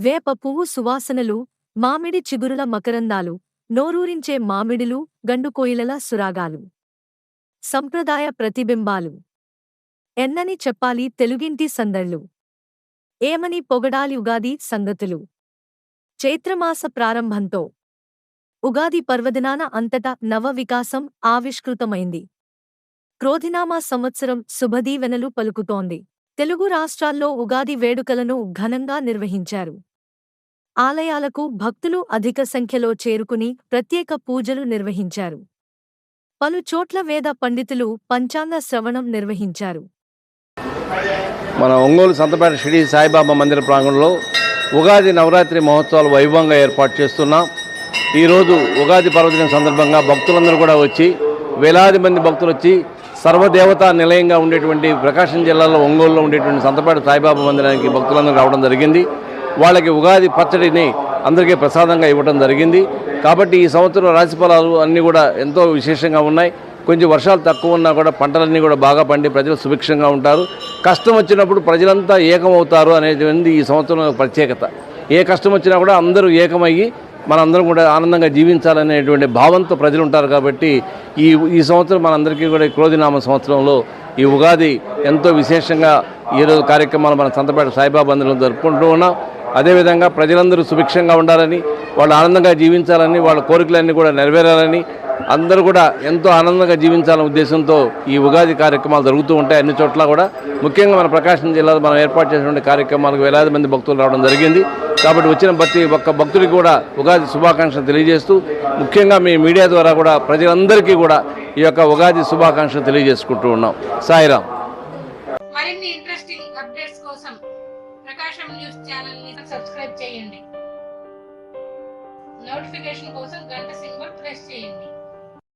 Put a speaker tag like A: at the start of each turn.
A: వేప పువ్వు సువాసనలు మామిడి చిగురుల మకరందాలు నోరూరించే మామిడిలు గండుకోయిలల సురాగాలు. సంప్రదాయ ప్రతిబింబాలు. ఎన్నని చెప్పాలి తెలుగింటి సందళ్ళు. ఏమని పొగడాలి ఉగాది సంగతులు. చైత్రమాస ప్రారంభంతో. ఉగాది పర్వదినాన అంతటా నవ వికాసం ఆవిష్కృతమైంది. క్రోధినామా సంవత్సరం శుభదీవెనలు పలుకుతోంది. తెలుగు రాష్ట్రాల్లో ఉగాది వేడుకలను ఘనంగా నిర్వహించారు. ఆలయాలకు భక్తులు అధిక సంఖ్యలో చేరుకుని ప్రత్యేక పూజలు నిర్వహించారు. పలు చోట్ల వేద పండితులు పంచాంగ శ్రవణం నిర్వహించారు.
B: మన ఒంగోలు సంతపేట షిడి సాయిబాబా మందిర ప్రాంగణంలో ఉగాది నవరాత్రి మహోత్సవాలు వైభవంగా ఏర్పాటు చేస్తున్నాం ఈరోజు ఉగాది పర్వదినం సందర్భంగా భక్తులందరూ కూడా వచ్చి వేలాది మంది భక్తులు వచ్చి సర్వదేవతా నిలయంగా ఉండేటువంటి ప్రకాశం జిల్లాలో ఒంగోలులో ఉండేటువంటి సంతపేట సాయిబాబా మందిరానికి భక్తులందరూ రావడం జరిగింది. వాళ్ళకి ఉగాది పచ్చడిని అందరికీ ప్రసాదంగా ఇవ్వడం జరిగింది. కాబట్టి ఈ సంవత్సరం రాశి ఫలాలు అన్నీ కూడా ఎంతో విశేషంగా ఉన్నాయి. కొంచెం వర్షాలు తక్కువ ఉన్నా కూడా పంటలన్నీ కూడా బాగా పండి ప్రజలు సుభిక్షంగా ఉంటారు. కష్టం వచ్చినప్పుడు ప్రజలంతా ఏకమవుతారు అనేది ఈ సంవత్సరం ప్రత్యేకత. ఏ కష్టం వచ్చినా కూడా అందరూ ఏకమయ్యి మనందరం కూడా ఆనందంగా జీవించాలనేటువంటి భావంతో ప్రజలు ఉంటారు కాబట్టి ఈ ఈ సంవత్సరం మనందరికీ కూడా క్రోధినామ సంవత్సరంలో ఈ ఉగాది ఎంతో విశేషంగా ఈరోజు కార్యక్రమాలు మన సంతపేట సాయిబాబా అందరం జరుపుకుంటూ ఉన్నాం. అదేవిధంగా ప్రజలందరూ సుభిక్షంగా ఉండాలని వాళ్ళు ఆనందంగా జీవించాలని వాళ్ళ కోరికలన్నీ కూడా నెరవేరాలని అందరూ కూడా ఎంతో ఆనందంగా జీవించాలనే ఉద్దేశంతో ఈ ఉగాది కార్యక్రమాలు జరుగుతూ ఉంటాయి. అన్ని చోట్ల కూడా. ముఖ్యంగా మన ప్రకాశం జిల్లాలో మనం ఏర్పాటు చేసినటువంటి కార్యక్రమాలకు వేలాది మంది భక్తులు రావడం జరిగింది. కాబట్టి వచ్చిన ప్రతి ఒక్క భక్తుడికి కూడా ఉగాది శుభాకాంక్షలు తెలియజేస్తూ ముఖ్యంగా మీ మీడియా ద్వారా కూడా ప్రజలందరికీ కూడా ఈ యొక్క ఉగాది శుభాకాంక్షలు తెలియజేసుకుంటూ ఉన్నాం. సాయిరాం
C: మరిన్ని ఇంట్రెస్టింగ్ అప్డేట్స్ కోసం ప్రకాశం న్యూస్ ఛానల్ని సబ్స్క్రైబ్ చేయండి. నోటిఫికేషన్ కోసం గంట సింబల్ ప్రెస్ చేయండి.